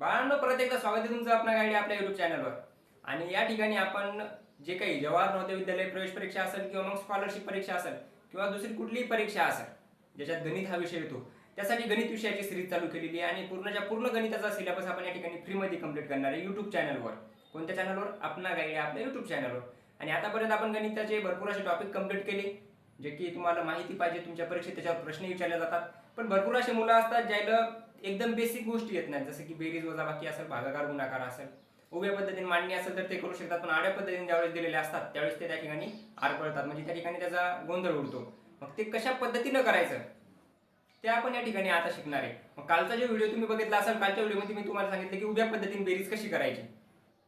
बाळांनो परत एकदा स्वागत आहे तुमचं आपल्या गाडी आपल्या युट्यूब चॅनलवर आणि या ठिकाणी आपण जे काही जवाहर नवोदय विद्यालय प्रवेश परीक्षा असेल किंवा मग स्कॉलरशिप परीक्षा असेल किंवा दुसरी कुठलीही परीक्षा असेल ज्याच्यात गणित हा विषय येतो त्यासाठी गणित विषयाची सिरीज चालू केलेली आहे आणि पूर्णच्या पूर्ण गणिताचा सिलेबस आपण या ठिकाणी फ्रीमध्ये कंप्लीट करणार आहे युट्यूब चॅनलवर कोणत्या चॅनलवर आपला गाईड आहे आपल्या युट्यूब चॅनलवर आणि आतापर्यंत आपण गणिताचे भरपूर असे टॉपिक कंप्लीट केले जे की तुम्हाला माहिती पाहिजे तुमच्या परीक्षेत त्याच्यावर प्रश्न विचारले जातात. पण भरपूर असे मुलं असतात ज्याला एकदम बेसिक गोष्टी येत नाहीत. जसं की बेरीज वजाबाकी असेल भागाकार गुणाकार असेल. उभ्या पद्धतीने मांडणी असेल तर ते करू शकतात पण आड्या पद्धतीने ज्यावेळेस दिलेले असतात त्यावेळेस ते त्या ठिकाणी आरपळतात म्हणजे त्या ठिकाणी त्याचा गोंधळ उडतो. मग ते कशा पद्धतीनं करायचं ते आपण या ठिकाणी आता शिकणार आहे. मग कालचा जो व्हिडिओ तुम्ही बघितला असाल कालच्या व्हिडिओमध्ये मी तुम्हाला सांगितलं की उभ्या पद्धतीने बेरीज कशी करायची.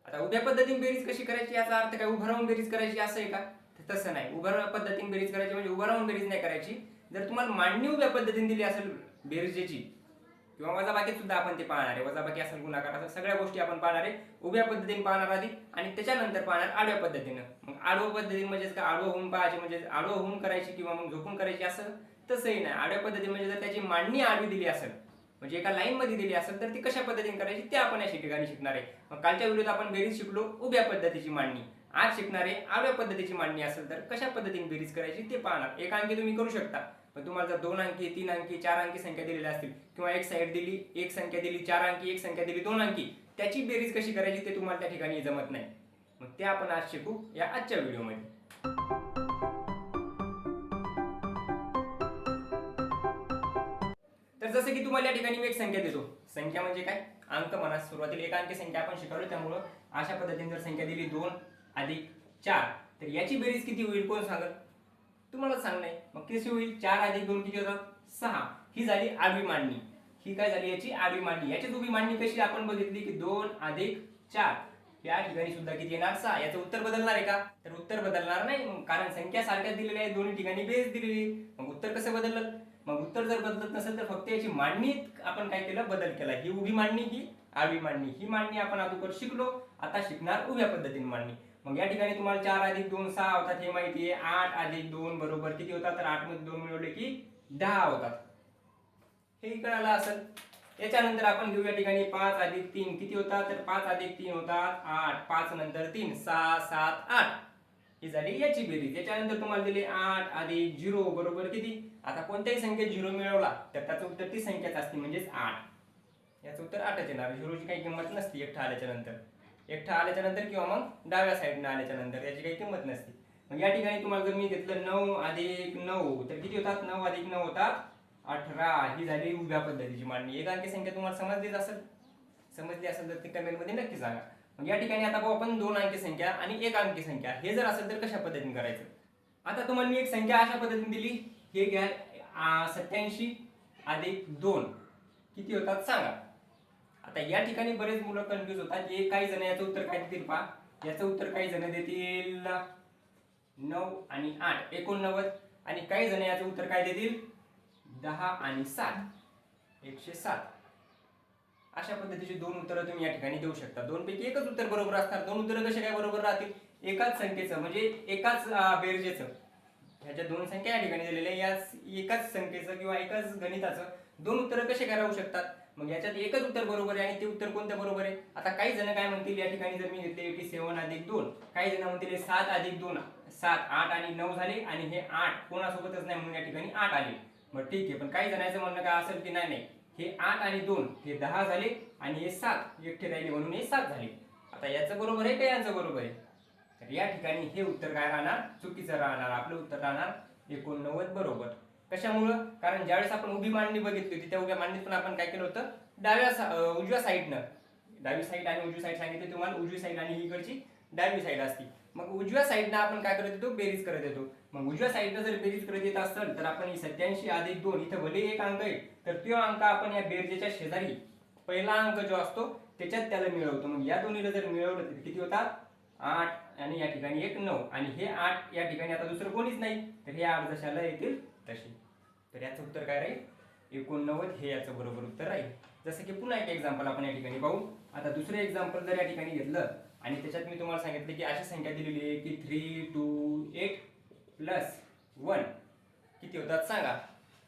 आता उभ्या पद्धतीने बेरीज कशी करायची याचा अर्थ काय उभं राहून बेरीज करायची असं आहे का? तर तसं नाही. उभं पद्धतीने बेरीज करायची म्हणजे उभं राहून बेरीज नाही करायची. जर तुम्हाला मांडणी उभ्या पद्धतीने दिली असेल बेरीजेची किंवा वजाबाकीत सुद्धा आपण ते पाहणार आहे. वजाबाकी असेल गुणाकार असेल सगळ्या गोष्टी आपण पाहणार आहे. उभ्या पद्धतीने पाहणार आधी आणि त्याच्यानंतर पाहणार आडव्या पद्धतीनं. मग आडवं पद्धतीने म्हणजेच का आडवं होऊन पाहायचे म्हणजे आडवं होऊन करायची किंवा मग झोपून करायची असं तसंही नाही. आडव्या पद्धतीने म्हणजे जर त्याची मांडणी आडवी दिली असेल म्हणजे एका लाईन मध्ये दिली असेल तर ती कशा पद्धतीने करायची ते आपण या ठिकाणी शिकणार आहे. मग कालच्या व्हिडिओत आपण बेरीज शिकलो उभ्या पद्धतीची मांडणी. आज शिकणार आहे आडव्या पद्धतीची मांडणी असेल तर कशा पद्धतीने बेरीज करायची ते पाहणार. एकांकी तुम्ही करू शकता. पण तुम्हाला जर दोन अंकी तीन अंकी चार अंकी संख्या दिलेल्या असतील किंवा एक साईड दिली एक संख्या दिली चार अंकी एक संख्या दिली दोन अंकी त्याची बेरीज कशी करायची ते तुम्हाला त्या ठिकाणी जमत नाही. मग ते आपण आज शिकू या आजच्या व्हिडिओमध्ये. तर जसं की तुम्हाला या ठिकाणी मी एक संख्या देतो. संख्या म्हणजे काय? अंक म्हणा. सुरुवातीला एक अंकी संख्या आपण शिकवली त्यामुळं अशा पद्धतीने जर संख्या दिली दोन अधिक चार तर याची बेरीज किती होईल? कोण सांगत तुम्हाला सांगणे मग कशी होईल चार अधिक दोन किती होतात? सहा. ही झाली आडवी मांडणी ही काय झाली याची? आडवी मांडणी याची उभी मांडणी कशी आपण बघितली की दोन अधिक चार. या ठिकाणी सुद्धा किती येणार? सहा. याचं उत्तर बदलणार आहे का? तर उत्तर बदलणार नाही. कारण संख्या सारख्या दिलेल्या आहे दोन्ही ठिकाणी बेस दिलेली मग उत्तर कसं बदललं? मग उत्तर जर बदलत नसेल तर फक्त याची मांडणी आपण काय केलं? बदल केला. ही उभी मांडणी ही आडवी मांडणी ही मांडणी आपण अगोदर शिकलो. आता शिकणार उभ्या पद्धतीने मांडणी. मग या ठिकाणी तुम्हाला चार अधिक दोन सहा होतात हे माहिती आहे. आठ अधिक दोन बरोबर किती होतात? तर आठमध्ये दोन मिळवले की दहा होतात. हे कळालं असेल. याच्यानंतर आपण घेऊ या ठिकाणी पाच अधिक तीन किती होतात? तर पाच अधिक तीन होतात आठ. पाच नंतर तीन सहा सात आठ. ही झाली याची बेरीज. याच्यानंतर तुम्हाला दिली आठ अधिक झिरो बरोबर किती? आता कोणत्याही संख्येत झिरो मिळवला तर त्याचं उत्तर ती संख्याच असते म्हणजेच आठ. याचं उत्तर आठच येणार. झिरोची काही किंमत नसते एकठा आल्याच्यानंतर. एकटा आल्याच्यानंतर किंवा मग डाव्या साईडनं आल्याच्यानंतर याची काही किंमत नसते. मग या ठिकाणी तुम्हाला जर मी घेतलं नऊ अधिक नऊ तर किती होतात? नऊ अधिक नऊ होतात अठरा. ही झाली उभ्या पद्धतीची मांडणी. एक अंकी संख्या तुम्हाला समजलीच असेल समजली असेल तर ती कमेंटमध्ये नक्की सांगा. मग या ठिकाणी आता पाहू आपण दोन अंकी संख्या आणि एक अंकी संख्या. हे जर असेल तर कशा पद्धतीने करायचं? आता तुम्हाला मी एक संख्या अशा पद्धतीने दिली. हे घ्या सत्याऐंशी अधिक दोन. किती होतात? सांगा. आता या ठिकाणी बरेच मुलं कन्फ्युज होतात. जे काही जण याचं उत्तर काय देतील पहा. याचं उत्तर काही जण देतील नऊ आणि आठ. एकोणनव्वद. आणि काही जण याचं उत्तर काय देतील? दहा आणि सात. एकशे सात. अशा पद्धतीची दोन उत्तरं तुम्ही या ठिकाणी देऊ शकता. दोन पैकी एकच उत्तर बरोबर असणार. दोन उत्तरं कसे काय बरोबर राहतील? एकाच संख्येचं म्हणजे एकाच बेरजेचं. ह्याच्या दोन संख्या या ठिकाणी दिलेल्या या एकाच संख्येचं किंवा एकाच गणिताचं दोन उत्तरं कसे काय राहू शकतात? मग याच्यात एकच उत्तर बरोबर आहे आणि ते उत्तर कोणतं बरोबर आहे? आता काही जण काय म्हणतील या ठिकाणी जर मी घेतले एटी सेव्हन अधिक दोन. काही जण म्हणतील सात अधिक दोन. सात आठ आणि नऊ झाले आणि हे आठ कोणासोबतच नाही म्हणून या ठिकाणी आठ आले. मग ठीक आहे पण काही जणांचं म्हणणं काय असेल की नाही नाही. हे आठ आणि दोन हे दहा झाले आणि हे सात एकटे राहिले म्हणून हे सात झाले. आता याचं बरोबर आहे का यांचं बरोबर आहे? तर या ठिकाणी हे उत्तर काय राहणार? चुकीचं राहणार. आपलं उत्तर राहणार एकोणनव्वद बरोबर. कशामुळं? कारण ज्यावेळेस आपण उभी मांडणी बघितली होती त्या उभ्या मांडणीत पण आपण काय केलं होतं? डाव्या सा- उजव्या साईडनं डावी साईड आणि उजवी साईड सांगितली तुम्हाला उजवी साईड आणि इकडची डावी साईड असती. मग उजव्या साईडनं आपण काय करत येतो? बेरीज करत येतो. मग उजव्या साईडनं जर बेरीज करत येत असेल तर आपण ही सत्याऐंशी अधिक दोन इथं भले एक अंक आहे तर तो अंक आपण या बेरजेच्या शेजारी पहिला अंक जो असतो त्याच्यात त्याला मिळवतो. मग या दोन्हीला जर मिळवलं तर किती होतात आठ आणि या ठिकाणी एक नऊ. आणि हे आठ या ठिकाणी आता दुसरं कोणीच नाही. तर हे आठ जशाला येतील तशी तर याचं उत्तर काय राहील? एकोणनव्वद हे याचं बरोबर उत्तर राहील. जसं की पुन्हा एक एक्झाम्पल आपण या ठिकाणी पाहू. आता दुसरं एक्झाम्पल जर या ठिकाणी घेतलं आणि त्याच्यात मी तुम्हाला सांगितलं की अशी संख्या दिलेली आहे की three two eight plus one किती होतात? सांगा.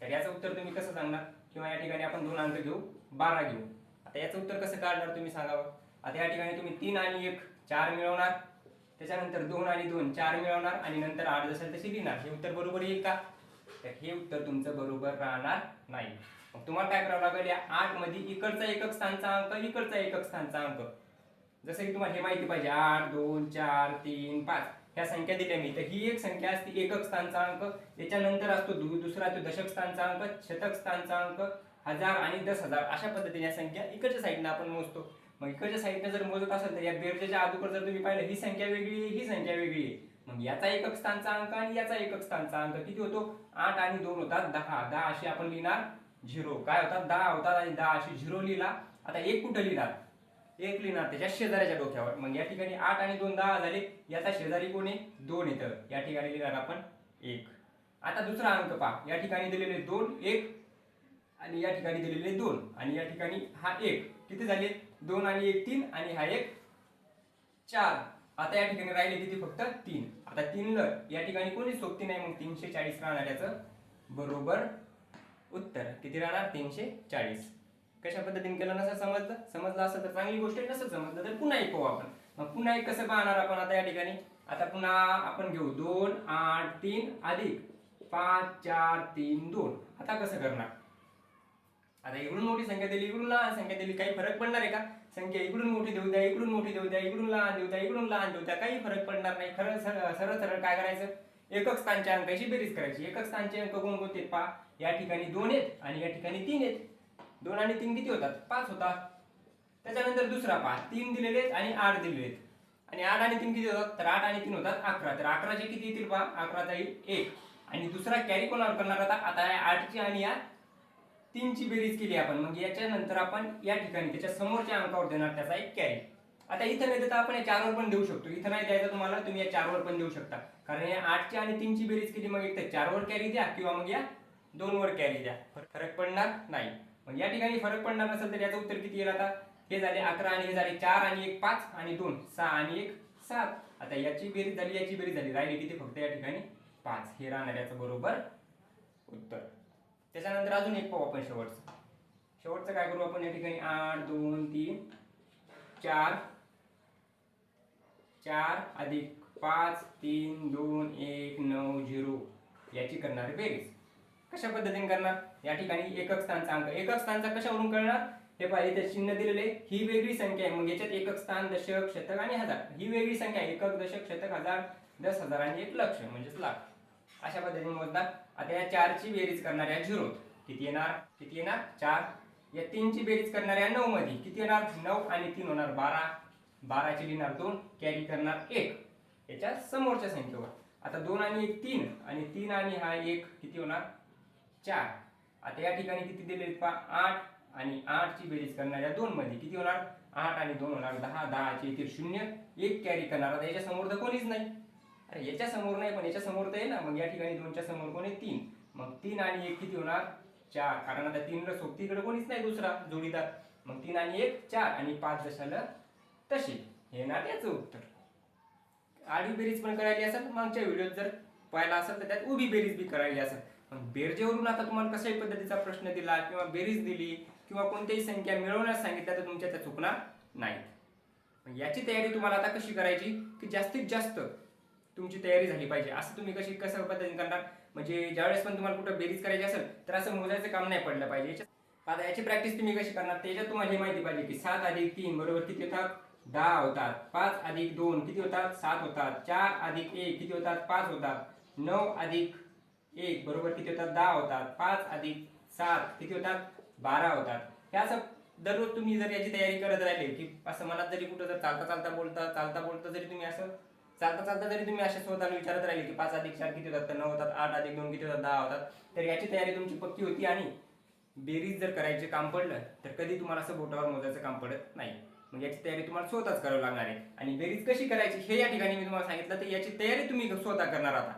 तर याचं उत्तर तुम्ही कसं सांगणार? किंवा या ठिकाणी आपण दोन अंक घेऊ बारा घेऊ. आता याचं उत्तर कसं काढणार तुम्ही सांगावं? आता या ठिकाणी तुम्ही तीन आणि एक चार मिळवणार. त्याच्यानंतर दोन आणि दोन चार मिळवणार. आणि नंतर आठ जसेल तशी लिहिणार. हे उत्तर बरोबर येईल का? तर हे उत्तर तुमचं बरोबर राहणार नाही. मग तुम्हाला काय करावं लागेल या आठमध्ये इकडचा एकक स्थानचा अंक इकडचा एकक स्थानचा अंक. जसं की तुम्हाला हे माहिती पाहिजे आठ दोन चार तीन पाच. ह्या संख्या दिल्या मी. तर ही एक संख्या असते एकक स्थानचा अंक. त्याच्यानंतर असतो दु- दुसरा तो दशक स्थानचा अंक शतक स्थानचा अंक हजार आणि दस हजार. अशा पद्धतीने या संख्या इकडच्या साईडनं आपण मोजतो. मग इकडच्या साईडनं जर मोजत असेल तर या बेरजेच्या अगोदर जर तुम्ही पाहिलं ही संख्या वेगळी आहे ही संख्या वेगळी आहे. मग याचा एकक स्थानचा अंक आणि याचा एकक स्थानचा अंक किती होतो? आठ आणि दोन होतात दहा. दहा अशी आपण लिहिणार झिरो. काय होतात? दहा होतात आणि दहा अशी झिरो लिहिला. आता एक कुठं लिहिणार? एक लिहिणार त्याच्या शेजाऱ्याच्या डोक्यावर. मग या ठिकाणी आठ आणि दोन दहा झाले. याचा शेजारी कोण आहे? दोन येतं. या ठिकाणी लिहिणार आपण एक. आता दुसरा अंक पहा. या ठिकाणी दिलेले दोन एक. आणि या ठिकाणी दिलेले दोन. आणि या ठिकाणी हा एक. किती झाले? दोन आणि एक तीन. आणि हा एक चार. आता या ठिकाणी राहिले किती? फक्त तीन. आता तीन ल या ठिकाणी कोणी सोबती नाही? मग तीनशे चाळीस राहणार याचं बरोबर उत्तर. किती राहणार? तीनशे चाळीस. कशा पद्धतीने केलं? नसं समजलं? समजलं असं तर चांगली गोष्ट आहे. नसं समजलं तर पुन्हा एक पाहू आपण. मग पुन्हा एक कसं पाहणार आपण आता या ठिकाणी? आता पुन्हा आपण घेऊ. दोन आठ तीन अधिक पाच चार तीन दोन. आता कसं करणार? आता इकडून मोठी संख्या दिली इकडून लहान संख्या दिली. काही फरक पडणार आहे का? संख्या इकडून मोठी देऊ द्या इकडून मोठी देऊ द्या इकडून लहान देऊ द्या इकडून लहान देऊ द्या. काही फरक पडणार नाही. खरं सरळ सरळ सरळ काय करायचं? एकक स्थानच्या अंकाची बेरीज करायची. एकक स्थानचे अंक कोण कोणते? पहा या ठिकाणी दोन आहेत आणि या ठिकाणी तीन आहेत. दोन आणि तीन किती होतात? पाच होतात. त्याच्यानंतर दुसरा पहा तीन दिलेले आहेत आणि आठ दिलेले आहेत. आणि आठ आणि तीन किती होतात? तर आठ आणि तीन होतात अकरा. तर अकराचे किती येतील पहा अकराचा येईल एक. आणि दुसरा कॅरी कोणावर करणार? आता आता या आठची आणि या तीनची बेरीज केली आपण. मग याच्या नंतर आपण या ठिकाणी त्याच्या समोरच्या अंकावर देणार त्याचा एक कॅरी. आता इथं नाही देता आपण या चारवर पण देऊ शकतो. इथं नाही द्यायचं तुम्हाला तुम्ही या चारवर पण देऊ शकता. कारण या आठची आणि तीनची बेरीज केली मग एक तर चारवर कॅरी द्या किंवा मग या दोनवर कॅरी द्या. फरक पडणार नाही. मग या ठिकाणी फरक पडणार नसेल तर याचं उत्तर किती येईल आता? हे झाले अकरा आणि हे झाले चार आणि एक पाच आणि दोन. सहा आणि एक सात. आता याची बेरीज झाली याची बेरीज झाली. राहिली किती? फक्त या ठिकाणी पाच. हे राहणार याचं बरोबर उत्तर. त्याच्यानंतर अजून एक पाहू आपण शेवटचं. शेवटचं काय करू आपण या ठिकाणी? आठ दोन तीन चार. चार अधिक पाच तीन दोन एक नऊ झिरो. याची करणार बेरीज. कशा पद्धतीने करणार? या ठिकाणी एकक स्थानचा अंक. एकक स्थानचा कशावरून कळणार? हे पहा इथे चिन्ह दिलेले ही वेगळी संख्या आहे. मग याच्यात एकक स्थान दशक शतक आणि हजार. ही वेगळी संख्या आहे. एकक दशक शतक हजार दस हजार आणि एक लक्ष म्हणजेच लाख. अशा पद्धतीने मोजणार. आता या चारची बेरीज करणाऱ्या झिरो. किती येणार? किती येणार? चार. या तीनची बेरीज करणाऱ्या नऊ मध्ये किती येणार? नऊ आणि तीन होणार बारा. बाराची लिहिणार दोन. कॅरी करणार एक. याच्या समोरच्या संख्येवर. आता दोन आणि एक तीन. आणि तीन आणि हा एक किती होणार? चार. आता या ठिकाणी किती दिले पहा? आठ. आणि आठची बेरीज करणाऱ्या दोन मध्ये किती होणार? आठ आणि दोन होणार दहा. दहाचे येतील शून्य. एक कॅरी करणार. आता याच्या समोर तर कोणीच नाही. अरे याच्या समोर नाही पण याच्या समोर तर आहे ना. मग या ठिकाणी दोनच्या समोर कोण आहे? तीन. मग तीन आणि एक किती होणार? चार. कारण आता तीनला सोबतीकडे कोणीच नाही दुसरा जोडीदार. मग तीन आणि एक चार आणि पाच जशाला तसे. हे येणार याचं उत्तर. आडवी बेरीज पण करायची असेल मागच्या व्हिडिओत जर पाहिला असेल तर त्यात उभी बेरीज बी करायची असेल. पण बेरजेवरून आता तुम्हाला कशाही पद्धतीचा प्रश्न दिला किंवा बेरीज दिली किंवा कोणत्याही संख्या मिळवण्यास सांगितल्या तर तुमच्या त्या चुकणार नाहीत. मग याची तयारी तुम्हाला आता कशी करायची? की जास्तीत जास्त तुमची तयारी झाली पाहिजे. असं तुम्ही कशी कशा पद्धतीने करणार? म्हणजे ज्यावेळेस पण तुम्हाला कुठं बेरीज करायची असेल तर असं मोजायचं काम नाही पडलं पाहिजे. याच्यात आता याची प्रॅक्टिस तुम्ही कशी करणार? त्याच्यात तुम्हाला हे माहिती पाहिजे की सात अधिक तीन बरोबर किती होतात? दहा होतात. पाच अधिक दोन किती होतात? सात होतात. चार अधिक एक किती होतात? पाच होतात. नऊ अधिक एक बरोबर किती होतात? दहा होतात. पाच अधिक सात किती होतात? बारा होतात. हे असं दररोज तुम्ही जर याची तयारी करत राहिले की असं मनात जरी कुठं जर चालता चालता बोलता चालता बोलता जरी तुम्ही असं चालता चालता जरी तुम्ही अशा स्वतःला विचारत राहिले की पाच अधिक चार किती होतात तर नऊ होतात आठ अधिक दोन किती होतात दहा होतात. तर याची तयारी तुमची पक्की होती आणि बेरीज जर करायचे काम पडलं तर कधी तुम्हाला असं बोटावर मोजायचं काम पडत नाही. मग याची तयारी तुम्हाला स्वतःच करावी लागणार आहे. आणि बेरीज कशी करायची हे या ठिकाणी मी तुम्हाला सांगितलं तर याची तयारी तुम्ही स्वतः करणार आता.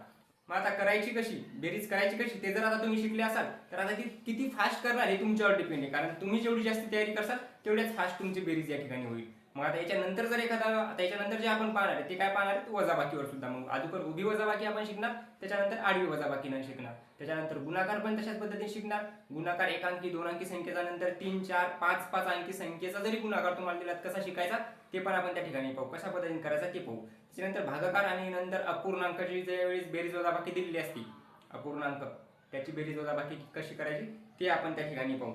मग आता करायची कशी? बेरीज करायची कशी? ते जर आता तुम्ही शिकले असाल तर आता ती किती फास्ट करणार हे तुमच्यावर डिपेंड आहे. कारण तुम्ही जेवढी जास्त तयारी करसाल तेवढ्याच फास्ट तुमची बेरीज या ठिकाणी होईल. मग आता याच्यानंतर जर एखादा आता याच्यानंतर जे आपण पाहणार आहे ते काय पाहणार आहे वजाबाकीवर सुद्धा. मग अगोदर उभी वजाबाकी आपण शिकणार त्याच्यानंतर आडवी वजाबाकी नाही शिकणार. त्याच्यानंतर गुणाकार पण तशाच पद्धतीने शिकणार. गुणाकार एक अंकी दोन अंकी संख्येचा नंतर तीन चार पाच पाच अंकी संख्येचा जरी गुणाकार तुम्हाला दिला कसा शिकायचा? ते पण आपण त्या ठिकाणी पाहू. कशा पद्धतीने करायचा ते पाहू. त्याच्यानंतर भागाकार आणि नंतर अपूर्णांकाची ज्यावेळेस बेरीज वजाबाकी दिलेली असती अपूर्णांक त्याची बेरीज वजाबाकी कशी करायची ते आपण त्या ठिकाणी पाहू.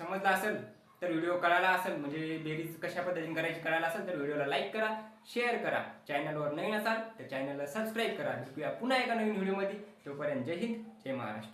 समजलं असेल? तर व्हिडिओ कळाला असेल म्हणजे बेरीज कशा पद्धतीने करायची कळायला असेल तर व्हिडिओला लाईक करा शेअर करा. चॅनलवर नवीन असाल तर चॅनलला सबस्क्राईब करा. भेटूया पुन्हा एका नवीन व्हिडिओमध्ये तोपर्यंत जय हिंद जय महाराष्ट्र.